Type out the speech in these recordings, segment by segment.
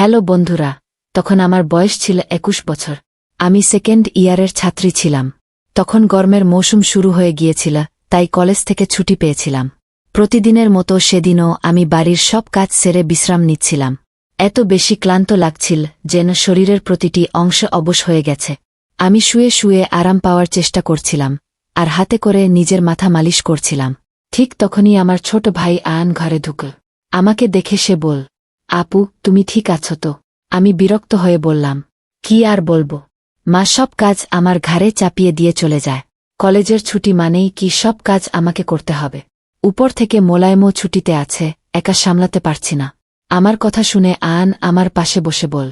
Hello বন্ধুরা, তখন আমার বয়স ছিল একুশ বছর। আমি সেকেন্ড ইয়ারের ছাত্রী ছিলাম। তখন গরমের মৌসুম শুরু হয়ে গিয়েছিল, তাই কলেজ থেকে ছুটি পেয়েছিলাম। প্রতিদিনের মতো সেদিনও আমি বাড়ির সব কাজ সেরে বিশ্রাম নিচ্ছিলাম। এত বেশি ক্লান্ত লাগছিল যেন শরীরের প্রতিটি অংশ অবশ হয়ে গেছে। আমি শুয়ে শুয়ে আরাম পাওয়ার চেষ্টা করছিলাম, আর হাতে করে নিজের মাথা মালিশ করছিলাম। ঠিক তখনই আমার ছোট ভাই আয়ান ঘরে ঢুকল আমাকে দেখে সে বল আপু, তুমি ঠিক আছো তো? আমি বিরক্ত হয়ে বললাম, কি আর বলব? মা সব কাজ আমার ঘাড়ে চাপিয়ে দিয়ে চলে যায়। কলেজের ছুটি মানেই কি সব কাজ আমাকে করতে হবে। উপর থেকে মোলায়েমও ছুটিতে আছে, একা সামলাতে পারছি না। আমার কথা শুনে আন আমার পাশে বসে বল,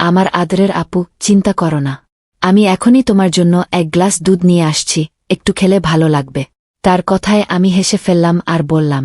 আমার আদরের আপু, চিন্তা করো না। আমি এখনই তোমার জন্য এক গ্লাস দুধ নিয়ে আসছি, একটু খেলে ভালো লাগবে। তার কথায় আমি হেসে ফেললাম আর বললাম,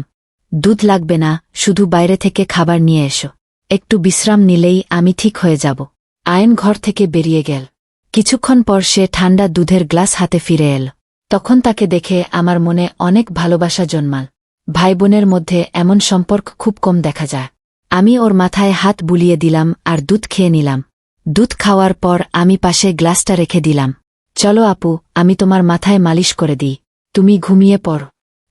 দুধ লাগবে না, শুধু বাইরে থেকে খাবার নিয়ে এসো। একটু বিশ্রাম নিলেই আমি ঠিক হয়ে যাব। আয়ন ঘর থেকে বেরিয়ে গেল। কিছুক্ষণ পর সে ঠান্ডা দুধের গ্লাস হাতে ফিরে এল। তখন তাকে দেখে আমার মনে অনেক ভালোবাসা জন্মাল। ভাই বোনের মধ্যে এমন সম্পর্ক খুব কম দেখা যায়। আমি ওর মাথায় হাত বুলিয়ে দিলাম আর দুধ খেয়ে নিলাম। দুধ খাওয়ার পর আমি পাশে গ্লাসটা রেখে দিলাম। চলো আপু, আমি তোমার মাথায় মালিশ করে দিই। তুমি ঘুমিয়ে পড়।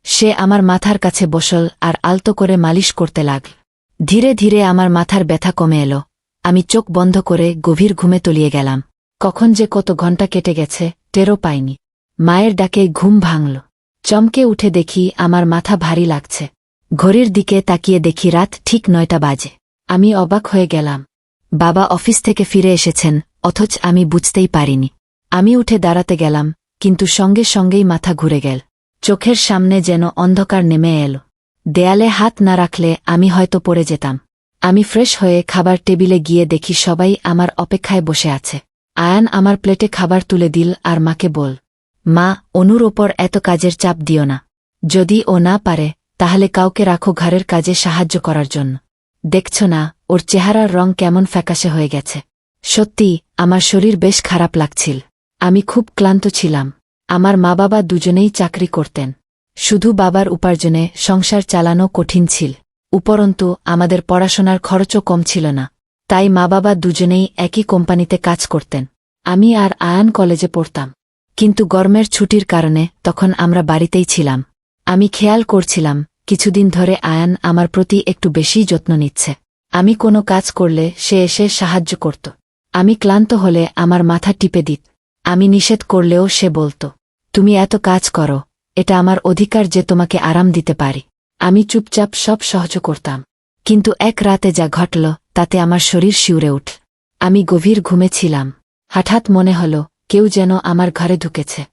সে আমার মাথার কাছে বসল আর আলতো করে মালিশ করতে লাগল। ধীরে ধীরে আমার মাথার ব্যথা কমে এলো। আমি চোখ বন্ধ করে গভীর ঘুমে তলিয়ে গেলাম। কখন যে কত ঘণ্টা কেটে গেছে, টেরও পাইনি। মায়ের ডাকে ঘুম ভাঙল। চমকে উঠে দেখি আমার মাথা ভারী লাগছে। ঘড়ির দিকে তাকিয়ে দেখি রাত ঠিক নয়টা বাজে। আমি অবাক হয়ে গেলাম। বাবা অফিস থেকে ফিরে এসেছেন, অথচ আমি বুঝতেই পারিনি। আমি উঠে দাঁড়াতে গেলাম, কিন্তু সঙ্গে সঙ্গেই মাথা ঘুরে গেল। চোখের সামনে যেন অন্ধকার নেমে এলো। দেয়ালে হাত না রাখলে আমি হয়তো পড়ে যেতাম। আমি ফ্রেশ হয়ে খাবার টেবিলে গিয়ে দেখি সবাই আমার অপেক্ষায় বসে আছে। আয়ান আমার প্লেটে খাবার তুলে দিল আর মাকে বল, মা, অনুর ওপর এত কাজের চাপ দিও না। যদি ও না পারে, তাহলে কাউকে রাখো ঘরের কাজে সাহায্য করার জন্য। দেখছ না, ওর চেহারার রং কেমন ফ্যাকাশে হয়ে গেছে। সত্যি, আমার শরীর বেশ খারাপ লাগছিল। আমি খুব ক্লান্ত ছিলাম। আমার মা বাবা দুজনেই চাকরি করতেন। শুধু বাবার উপার্জনে সংসার চালানো কঠিন ছিল, উপরন্তু আমাদের পড়াশোনার খরচও কম ছিল না, তাই মা বাবা দুজনেই একই কোম্পানিতে কাজ করতেন। আমি আর আয়ান কলেজে পড়তাম, কিন্তু গরমের ছুটির কারণে তখন আমরা বাড়িতেই ছিলাম। আমি খেয়াল করছিলাম, কিছুদিন ধরে আয়ান আমার প্রতি একটু বেশি যত্ন নিচ্ছে। আমি কোনো কাজ করলে সে এসে সাহায্য করত। আমি ক্লান্ত হলে আমার মাথা টিপে দিত। আমি নিষেধ করলেও সে বলত, তুমি এত কাজ করো এটা আমার অধিকার যে তোমাকে আরাম দিতে পারি। আমি চুপচাপ সব সহ্য করতাম। কিন্তু এক রাতে যা ঘটল, তাতে আমার শরীর শিউরে উঠ। আমি গভীর ঘুমেছিলাম হঠাৎ মনে হল, কেউ যেন আমার ঘরে ঢুকেছে।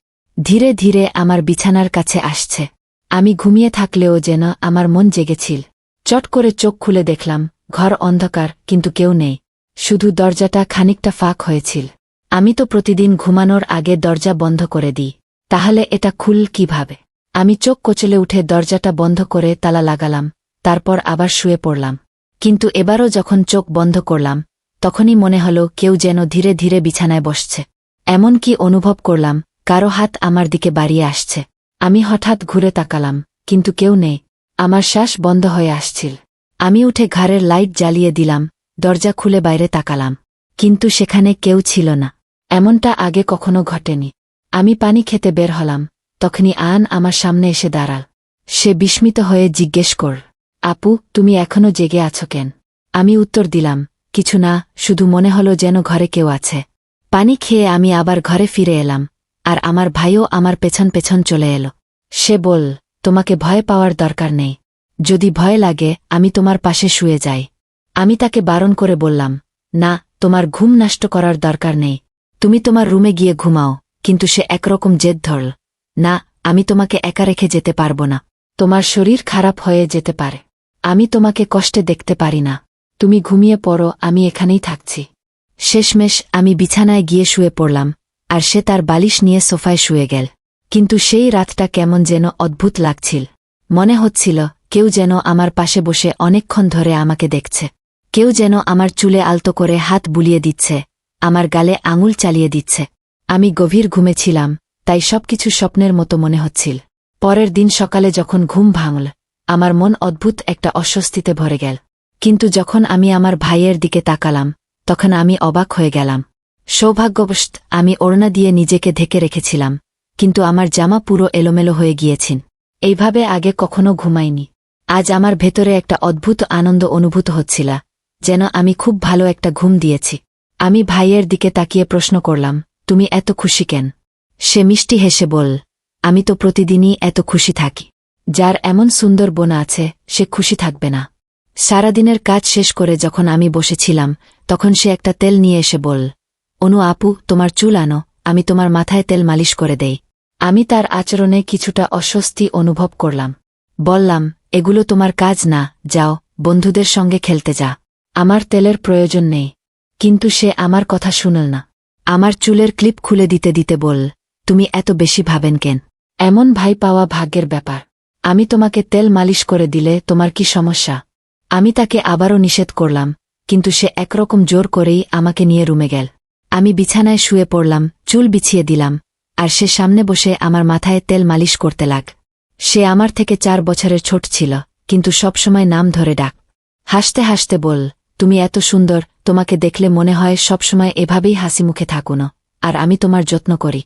ধীরে ধীরে আমার বিছানার কাছে আসছে। আমি ঘুমিয়ে থাকলেও যেন আমার মন জেগেছিল। চট করে চোখ খুলে দেখলাম, ঘর অন্ধকার, কিন্তু কেউ নেই। শুধু দরজাটা খানিকটা ফাঁক হয়েছিল। আমি তো প্রতিদিন ঘুমানোর আগে দরজা বন্ধ করে দিই। তাহলে এটা খুল কীভাবে? আমি চোখ কচলে উঠে দরজাটা বন্ধ করে তালা লাগালাম, তারপর আবার শুয়ে পড়লাম। কিন্তু এবারও যখন চোখ বন্ধ করলাম, তখনই মনে হল কেউ যেন ধীরে ধীরে বিছানায় বসছে। এমন কি অনুভব করলাম, কারও হাত আমার দিকে বাড়িয়ে আসছে। আমি হঠাৎ ঘুরে তাকালাম, কিন্তু কেউ নেই। আমার শ্বাস বন্ধ হয়ে আসছিল। আমি উঠে ঘাড়ের লাইট জ্বালিয়ে দিলাম, দরজা খুলে বাইরে তাকালাম। কিন্তু সেখানে কেউ ছিল না। এমনটা আগে কখনো ঘটেনি। আমি পানি খেতে বের হলাম, তখনই আন আমার সামনে এসে দাঁড়াল। সে বিস্মিত হয়ে জিজ্ঞেস কর, আপু, তুমি এখনও জেগে আছো কেন? আমি উত্তর দিলাম, কিছু না, শুধু মনে হলো যেন ঘরে কেউ আছে। পানি খেয়ে আমি আবার ঘরে ফিরে এলাম, আর আমার ভাইও আমার পেছন পেছন চলে এলো। সে বল তোমাকে ভয় পাওয়ার দরকার নেই। যদি ভয় লাগে, আমি তোমার পাশে শুয়ে যাই। আমি তাকে বারণ করে বললাম, না, তোমার ঘুম নষ্ট করার দরকার নেই। তুমি তোমার রুমে গিয়ে ঘুমাও। কিন্তু সে একরকম জেদ ধরল। না, আমি তোমাকে একা রেখে যেতে পারব না। তোমার শরীর খারাপ হয়ে যেতে পারে। আমি তোমাকে কষ্টে দেখতে পারি না। তুমি ঘুমিয়ে পড়ো, আমি এখানেই থাকছি। শেষমেশ আমি বিছানায় গিয়ে শুয়ে পড়লাম, আর সে তার বালিশ নিয়ে সোফায় শুয়ে গেল। কিন্তু সেই রাতটা কেমন যেন অদ্ভুত লাগছিল। মনে হচ্ছিল, কেউ যেন আমার পাশে বসে অনেকক্ষণ ধরে আমাকে দেখছে। কেউ যেন আমার চুলে আলতো করে হাত বুলিয়ে দিচ্ছে, আমার গালে আঙুল চালিয়ে দিচ্ছে। আমি গভীর ঘুমেছিলাম তাই সবকিছু স্বপ্নের মতো মনে হচ্ছিল। পরের দিন সকালে যখন ঘুম ভাঙল, আমার মন অদ্ভুত একটা অস্বস্তিতে ভরে গেল। কিন্তু যখন আমি আমার ভাইয়ের দিকে তাকালাম, তখন আমি অবাক হয়ে গেলাম। সৌভাগ্যবশ আমি ওড়না দিয়ে নিজেকে ঢেকে রেখেছিলাম, কিন্তু আমার জামা পুরো এলোমেলো হয়ে গিয়েছেন এইভাবে আগে কখনো ঘুমাইনি। আজ আমার ভেতরে একটা অদ্ভুত আনন্দ অনুভূত হচ্ছিল, যেন আমি খুব ভালো একটা ঘুম দিয়েছি। আমি ভাইয়ের দিকে তাকিয়ে প্রশ্ন করলাম তুমি এত খুশি কেন? সে মিষ্টি হেসে বল আমি তো প্রতিদিনই এত খুশি থাকি। যার এমন সুন্দর বোনা আছে, সে খুশি থাকবে না। সারাদিনের কাজ শেষ করে যখন আমি বসেছিলাম, তখন সে একটা তেল নিয়ে এসে বল অনু আপু, তোমার চুল আনো, আমি তোমার মাথায় তেল মালিশ করে দেই। আমি তার আচরণে কিছুটা অস্বস্তি অনুভব করলাম। বললাম, এগুলো তোমার কাজ না, যাও, বন্ধুদের সঙ্গে খেলতে যা। আমার তেলের প্রয়োজন নেই। কিন্তু সে আমার কথা শুনল না। আমার চুলের ক্লিপ খুলে দিতে দিতে বল, তুমি এত বেশি ভাবেন কেন? এমন ভাই পাওয়া ভাগ্যের ব্যাপার। আমি তোমাকে তেল মালিশ করে দিলে তোমার কি সমস্যা? আমি তাকে আবারও নিষেধ করলাম, কিন্তু সে একরকম জোর করেই আমাকে নিয়ে রুমে গেল। আমি বিছানায় শুয়ে পড়লাম, চুল বিছিয়ে দিলাম, আর সে সামনে বসে আমার মাথায় তেল মালিশ করতে লাগ। সে আমার থেকে চার বছরের ছোট ছিল, কিন্তু সবসময় নাম ধরে ডাক। হাসতে হাসতে বল তুমি এত সুন্দর, তোমাকে দেখলে মনে হয় সবসময় এভাবেই হাসি মুখে থাকুন, আর আমি তোমার যত্ন করি।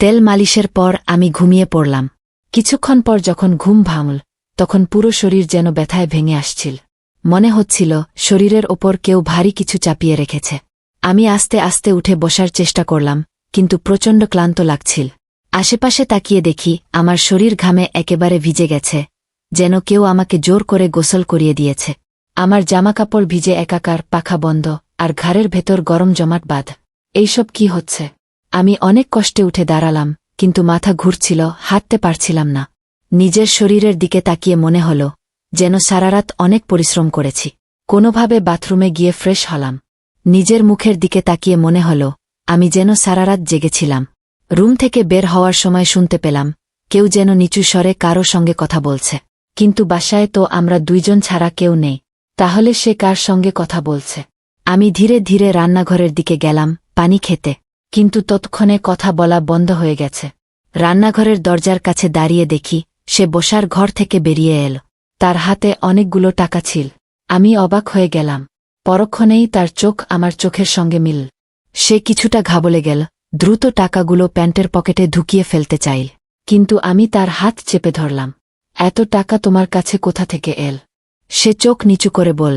তেল মালিশের পর আমি ঘুমিয়ে পড়লাম। কিছুক্ষণ পর যখন ঘুম ভাঙল, তখন পুরো শরীর যেন ব্যথায় ভেঙে আসছিল। মনে হচ্ছিল, শরীরের ওপর কেউ ভারী কিছু চাপিয়ে রেখেছে। আমি আস্তে আস্তে উঠে বসার চেষ্টা করলাম, কিন্তু প্রচণ্ড ক্লান্ত লাগছিল। আশেপাশে তাকিয়ে দেখি, আমার শরীর ঘামে একেবারে ভিজে গেছে, যেন কেউ আমাকে জোর করে গোসল করিয়ে দিয়েছে। আমার জামাকাপড় ভিজে একাকার, পাখা বন্ধ, আর ঘাড়ের ভেতর গরম জমাট বাঁধ। এইসব কি হচ্ছে? আমি অনেক কষ্টে উঠে দাঁড়ালাম, কিন্তু মাথা ঘুরছিল, হাঁটতে পারছিলাম না। নিজের শরীরের দিকে তাকিয়ে মনে হল, যেন সারারাত অনেক পরিশ্রম করেছি। কোনোভাবে বাথরুমে গিয়ে ফ্রেশ হলাম। নিজের মুখের দিকে তাকিয়ে মনে হল, আমি যেন সারারাত জেগেছিলাম। রুম থেকে বের হওয়ার সময় শুনতে পেলাম, কেউ যেন নিচু স্বরে কারও সঙ্গে কথা বলছে। কিন্তু বাসায় তো আমরা দুইজন ছাড়া কেউ নেই। তাহলে সে কার সঙ্গে কথা বলছে? আমি ধীরে ধীরে রান্নাঘরের দিকে গেলাম, পানি খেতে। কিন্তু তৎক্ষণে কথা বলা বন্ধ হয়ে গেছে। রান্নাঘরের দরজার কাছে দাঁড়িয়ে দেখি, সে বসার ঘর থেকে বেরিয়ে এল। তার হাতে অনেকগুলো টাকা ছিল। আমি অবাক হয়ে গেলাম। পরক্ষণেই তার চোখ আমার চোখের সঙ্গে মিল। সে কিছুটা ঘাবলে গেল, দ্রুত টাকাগুলো প্যান্টের পকেটে ঢুকিয়ে ফেলতে চাইল। কিন্তু আমি তার হাত চেপে ধরলাম। এত টাকা তোমার কাছে কোথা থেকে এল? সে চোখ নিচু করে বল,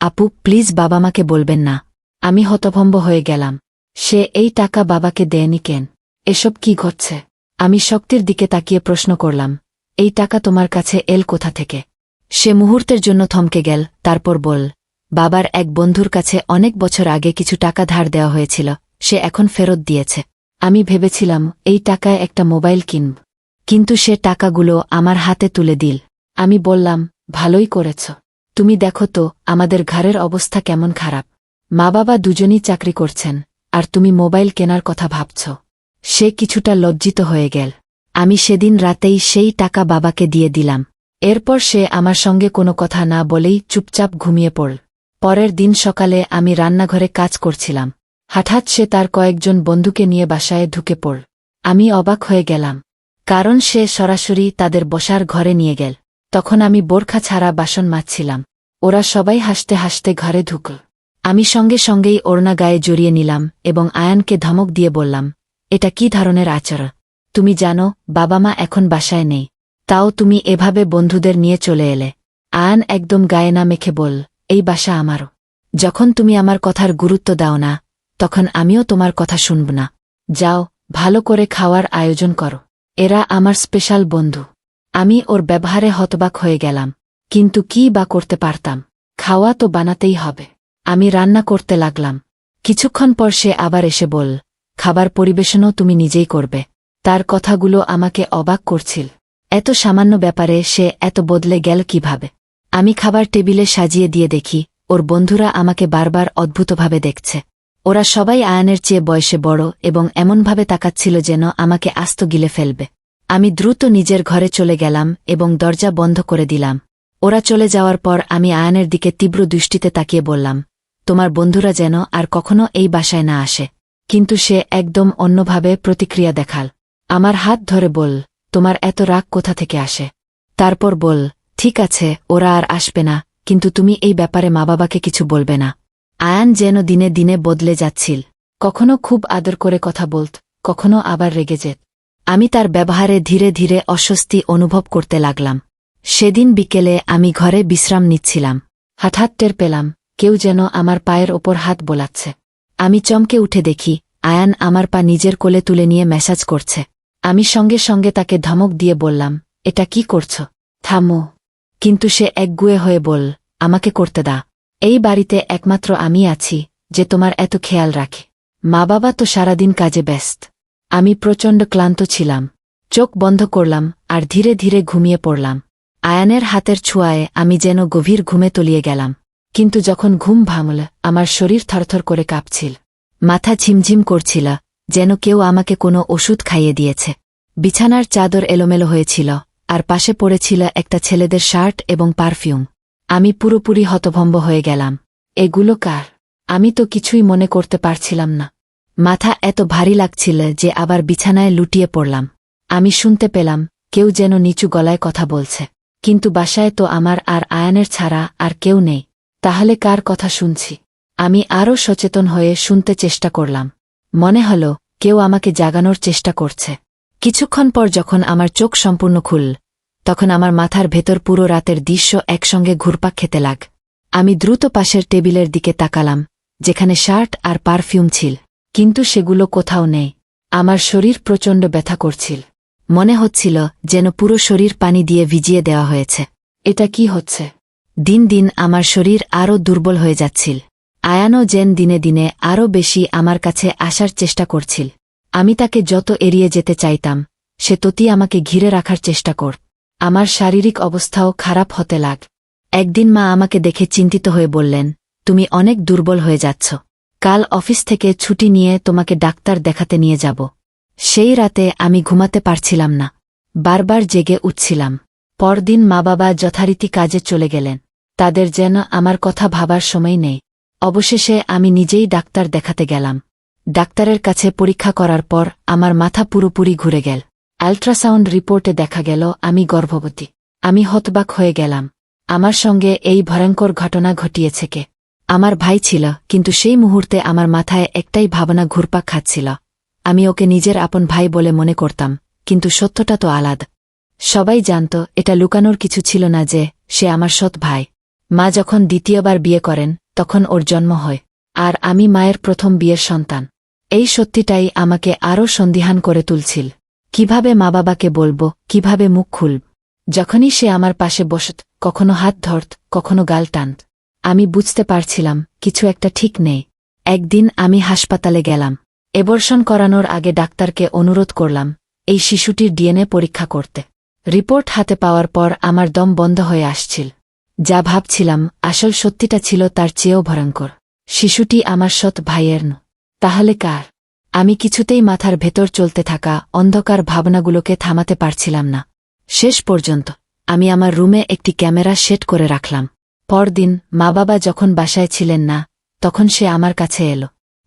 আপু, প্লিজ বাবা মাকে বলবেন না। আমি হতভম্ব হয়ে গেলাম। সে এই টাকা বাবাকে দেয়নি কেন? এসব কি ঘটছে? আমি শক্তির দিকে তাকিয়ে প্রশ্ন করলাম, এই টাকা তোমার কাছে এল কোথা থেকে? সে মুহূর্তের জন্য থমকে গেল, তারপর বল, বাবার এক বন্ধুর কাছে অনেক বছর আগে কিছু টাকা ধার দেওয়া হয়েছিল, সে এখন ফেরত দিয়েছে। আমি ভেবেছিলাম, এই টাকায় একটা মোবাইল কিনব। কিন্তু সে টাকাগুলো আমার হাতে তুলে দিল। আমি বললাম ভালোই করেছ। তুমি দেখো তো, আমাদের ঘরের অবস্থা কেমন খারাপ। মা বাবা দুজনই চাকরি করছেন, আর তুমি মোবাইল কেনার কথা ভাবছ। সে কিছুটা লজ্জিত হয়ে গেল। আমি সেদিন রাতেই সেই টাকা বাবাকে দিয়ে দিলাম। এরপর সে আমার সঙ্গে কোনো কথা না বলেই চুপচাপ ঘুমিয়ে পড়ল। পরের দিন সকালে আমি রান্নাঘরে কাজ করছিলাম। হঠাৎ সে তার কয়েকজন বন্ধুকে নিয়ে বাসায় ঢুকে পড়ল। আমি অবাক হয়ে গেলাম, কারণ সে সরাসরি তাদের বসার ঘরে নিয়ে গেল। তখন আমি বোরখা ছাড়া বাসন মাজছিলাম। ওরা সবাই হাসতে হাসতে ঘরে ঢুকল। আমি সঙ্গে সঙ্গেই ওড়না গায়ে জড়িয়ে নিলাম এবং আয়ানকে ধমক দিয়ে বললাম, এটা কি ধরনের আচরণ? তুমি জানো, বাবা মা এখন বাসায় নেই। তাও তুমি এভাবে বন্ধুদের নিয়ে চলে এলে। আয়ান একদম গায়ে না মেখে বল এই বাসা আমারও। যখন তুমি আমার কথার গুরুত্ব দাও না, তখন আমিও তোমার কথা শুনব না। যাও, ভালো করে খাওয়ার আয়োজন করো। এরা আমার স্পেশাল বন্ধু। আমি ওর ব্যবহারে হতবাক হয়ে গেলাম। কিন্তু কি বা করতে পারতাম? খাওয়া তো বানাতেই হবে। আমি রান্না করতে লাগলাম। কিছুক্ষণ পর সে আবার এসে বল খাবার পরিবেশনও তুমি নিজেই করবে। তার কথাগুলো আমাকে অবাক করছিল। এত সামান্য ব্যাপারে সে এত বদলে গেল কীভাবে? আমি খাবার টেবিলে সাজিয়ে দিয়ে দেখি, ওর বন্ধুরা আমাকে বারবার অদ্ভুতভাবে দেখছে। ওরা সবাই আয়ানের চেয়ে বয়সে বড় এবং এমনভাবে তাকাচ্ছিল যেন আমাকে আস্ত গিলে ফেলবে। আমি দ্রুত নিজের ঘরে চলে গেলাম এবং দরজা বন্ধ করে দিলাম। ওরা চলে যাওয়ার পর আমি আয়ানের দিকে তীব্র দৃষ্টিতে তাকিয়ে বললাম, তোমার বন্ধুরা যেন আর কখনো এই বাসায় না আসে। কিন্তু সে একদম অন্যভাবে প্রতিক্রিয়া দেখাল। আমার হাত ধরে বল, তোমার এত রাগ কোথা থেকে আসে? তারপর বল, ঠিক আছে, ওরা আর আসবে না, কিন্তু তুমি এই ব্যাপারে মা বাবাকে কিছু বলবে না। আয়ান যেন দিনে দিনে বদলে যাচ্ছিল। কখনো খুব আদর করে কথা বলত, কখনো আবার রেগে যেত। আমি তার ব্যবহারে ধীরে ধীরে অস্বস্তি অনুভব করতে লাগলাম। সেদিন বিকেলে আমি ঘরে বিশ্রাম নিচ্ছিলাম। হঠাৎ টের পেলাম, কেউ যেন আমার পায়ের ওপর হাত বোলাচ্ছে। আমি চমকে উঠে দেখি, আয়ান আমার পা নিজের কোলে তুলে নিয়ে ম্যাসাজ করছে। আমি সঙ্গে সঙ্গে তাকে ধমক দিয়ে বললাম, এটা কি করছ? থামো। কিন্তু সে একগুয়ে হয়ে বল, আমাকে করতে দা এই বাড়িতে একমাত্র আমি আছি, যে তোমার এত খেয়াল রাখে। মা বাবা তো সারাদিন কাজে ব্যস্ত। আমি প্রচণ্ড ক্লান্ত ছিলাম। চোখ বন্ধ করলাম আর ধীরে ধীরে ঘুমিয়ে পড়লাম। আয়ানের হাতের ছোঁয়ায় আমি যেন গভীর ঘুমে তলিয়ে গেলাম। কিন্তু যখন ঘুম ভাঙল, আমার শরীর থরথর করে কাঁপছিল। মাথা ঝিমঝিম করছিল, যেন কেউ আমাকে কোনো ওষুধ খাইয়ে দিয়েছে। বিছানার চাদর এলোমেলো হয়েছিল, আর পাশে পড়েছিল একটা ছেলেদের শার্ট এবং পারফিউম। আমি পুরোপুরি হতভম্ব হয়ে গেলাম। এগুলো কার? আমি তো কিছুই মনে করতে পারছিলাম না। মাথা এত ভারী লাগছিল যে আবার বিছানায় লুটিয়ে পড়লাম। আমি শুনতে পেলাম, কেউ যেন নিচু গলায় কথা বলছে। কিন্তু বাসায় তো আমার আর আয়ানের ছাড়া আর কেউ নেই। তাহলে কার কথা শুনছি? আমি আরও সচেতন হয়ে শুনতে চেষ্টা করলাম। মনে হল, কেউ আমাকে জাগানোর চেষ্টা করছে। কিছুক্ষণ পর যখন আমার চোখ সম্পূর্ণ খুলল তখন আমার মাথার ভেতর পুরো রাতের দৃশ্য একসঙ্গে ঘুরপাক খেতে লাগ। আমি দ্রুত পাশের টেবিলের দিকে তাকালাম, যেখানে শার্ট আর পারফিউম ছিল। কিন্তু সেগুলো কোথাও নেই। আমার শরীর প্রচণ্ড ব্যথা করছিল। মনে হচ্ছিল যেন পুরো শরীর পানি দিয়ে ভিজিয়ে দেওয়া হয়েছে। এটা কি হচ্ছে? দিন দিন আমার শরীর আরও দুর্বল হয়ে যাচ্ছিল। আয়ানো যেন দিনে দিনে আরও বেশি আমার কাছে আসার চেষ্টা করছিল। আমি তাকে যত এড়িয়ে যেতে চাইতাম, সে ততি আমাকে ঘিরে রাখার চেষ্টা কর। আমার শারীরিক অবস্থাও খারাপ হতে লাগ। একদিন মা আমাকে দেখে চিন্তিত হয়ে বললেন, তুমি অনেক দুর্বল হয়ে যাচ্ছ। কাল অফিস থেকে ছুটি নিয়ে তোমাকে ডাক্তার দেখাতে নিয়ে যাব। সেই রাতে আমি ঘুমাতে পারছিলাম না। বারবার জেগে উঠছিলাম। পরদিন মা বাবা যথারীতি কাজে চলে গেলেন। তাদের যেন আমার কথা ভাবার সময় নেই। অবশেষে আমি নিজেই ডাক্তার দেখাতে গেলাম। ডাক্তারের কাছে পরীক্ষা করার পর আমার মাথা পুরোপুরি ঘুরে গেল। আল্ট্রাসাউন্ড রিপোর্টে দেখা গেল আমি গর্ভবতী। আমি হতবাক হয়ে গেলাম। আমার সঙ্গে এই ভয়ঙ্কর ঘটনা ঘটিয়েছে কে? আমার ভাই ছিল, কিন্তু সেই মুহূর্তে আমার মাথায় একটাই ভাবনা ঘুরপাক খাচ্ছিল। আমি ওকে নিজের আপন ভাই বলে মনে করতাম, কিন্তু সত্যটা তো আলাদ। সবাই জানত, এটা লুকানোর কিছু ছিল না যে, সে আমার সৎ ভাই। মা যখন দ্বিতীয়বার বিয়ে করেন, তখন ওর জন্ম হয়, আর আমি মায়ের প্রথম বিয়ের সন্তান। এই সত্যিটাই আমাকে আরও সন্দিহান করে তুলছিল। কীভাবে মা বাবাকে বলব, কীভাবে মুখ খুলব? যখনই সে আমার পাশে বসত, কখনো হাত ধরত, কখনো গাল টানত। আমি বুঝতে পারছিলাম, কিছু একটা ঠিক নেই। একদিন আমি হাসপাতালে গেলাম। এবর্ষণ করানোর আগে ডাক্তারকে অনুরোধ করলাম, এই শিশুটির ডিএনএ পরীক্ষা করতে। রিপোর্ট হাতে পাওয়ার পর আমার দম বন্ধ হয়ে আসছিল। যা ভাবছিলাম, আসল সত্যিটা ছিল তার চেয়েও ভয়ঙ্কর। শিশুটি আমার সৎ ভাইয়ের ন। তাহলে কার? আমি কিছুতেই মাথার ভেতর চলতে থাকা অন্ধকার ভাবনাগুলোকে থামাতে পারছিলাম না। শেষ পর্যন্ত, আমি আমার রুমে একটি ক্যামেরা সেট করে রাখলাম। পরদিন মা বাবা যখন বাসায় ছিলেন না, তখন সে আমার কাছে এলো।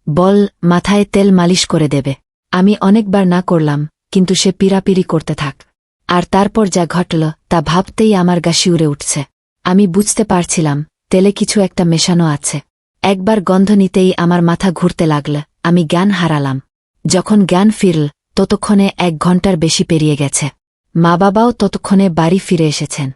বল, মাথায় তেল মালিশ করে দেবে। আমি অনেকবার না করলাম, কিন্তু সে পিরাপিরি করতে থাক। আর তারপর যা ঘটল, তা ভাবতেই আমার গা শিউরে উঠছে। আমি বুঝতে পারছিলাম, তেলে কিছু একটা মেশানো আছে। একবার গন্ধ নিতেই আমার মাথা ঘুরতে লাগল, আমি জ্ঞান হারালাম। যখন জ্ঞান ফিরল, ততক্ষণে এক ঘণ্টার বেশি পেরিয়ে গেছে। মা বাবাও ততক্ষণে বাড়ি ফিরে এসেছেন।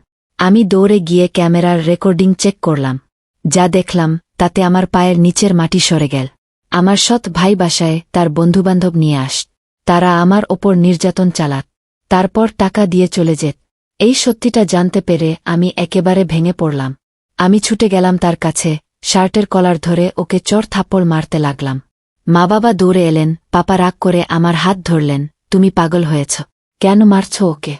আমি দৌড়ে গিয়ে ক্যামেরার রেকর্ডিং চেক করলাম। যা দেখলাম, তাতে আমার পায়ের নিচের মাটি সরে গেল। আমার সৎ ভাই বাসায় তার বন্ধুবান্ধব নিয়ে আস। তারা আমার ওপর নির্যাতন চালাত তারপর টাকা দিয়ে চলে যেত। এই সত্যিটা জানতে পেরে আমি একেবারে ভেঙে পড়লাম। আমি ছুটে গেলাম তার কাছে, শার্টের কলার ধরে ওকে চর থাপ্পড় মারতে লাগলাম। মা বাবা দৌড়ে এলেন, পাপা রাগ করে আমার হাত ধরলেন, তুমি পাগল হয়েছ। কেন মারছ ওকে?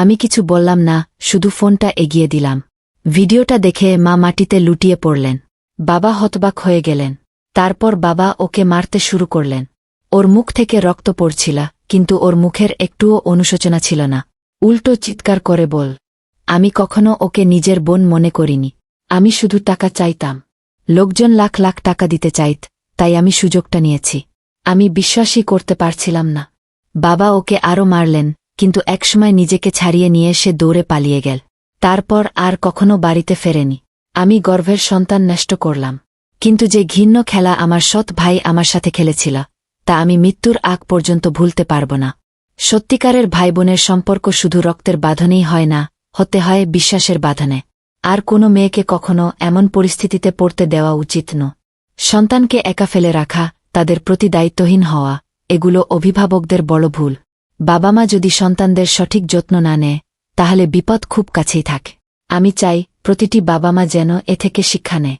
আমি কিছু বললাম না, শুধু ফোনটা এগিয়ে দিলাম। ভিডিওটা দেখে মা মাটিতে লুটিয়ে পড়লেন। বাবা হতবাক হয়ে গেলেন। তারপর বাবা ওকে মারতে শুরু করলেন। ওর মুখ থেকে রক্ত পড়ছিল, কিন্তু ওর মুখের একটুও অনুশোচনা ছিল না। উল্টো চিৎকার করে বল, আমি কখনো ওকে নিজের বোন মনে করিনি। আমি শুধু টাকা চাইতাম। লোকজন লাখ লাখ টাকা দিতে চাইত, তাই আমি সুযোগটা নিয়েছি। আমি বিশ্বাসই করতে পারছিলাম না। বাবা ওকে আরও মারলেন কিন্তু একসময় নিজেকে ছাড়িয়ে নিয়ে সে দৌড়ে পালিয়ে গেল। তারপর আর কখনো বাড়িতে ফেরেনি। আমি গর্ভের সন্তান নষ্ট করলাম। কিন্তু যে ঘৃণ্য খেলা আমার সৎ ভাই আমার সাথে খেলেছিল, তা আমি মৃত্যুর আগ পর্যন্ত ভুলতে পারব না। সত্যিকারের ভাই বোনের সম্পর্ক শুধু রক্তের বাঁধনেই হয় না, হতে হয় বিশ্বাসের বাঁধনে। আর কোনো মেয়েকে কখনো এমন পরিস্থিতিতে পড়তে দেওয়া উচিত ন। সন্তানকে একা ফেলে রাখা, তাদের প্রতি দায়িত্বহীন হওয়া, এগুলো অভিভাবকদের বড় ভুল। বাবা মা যদি সন্তানদের সঠিক যত্ন না নেয়, তাহলে বিপদ খুব কাছেই থাকে। আমি চাই, প্রতিটি বাবা মা যেন এ থেকে শিক্ষা নেয়।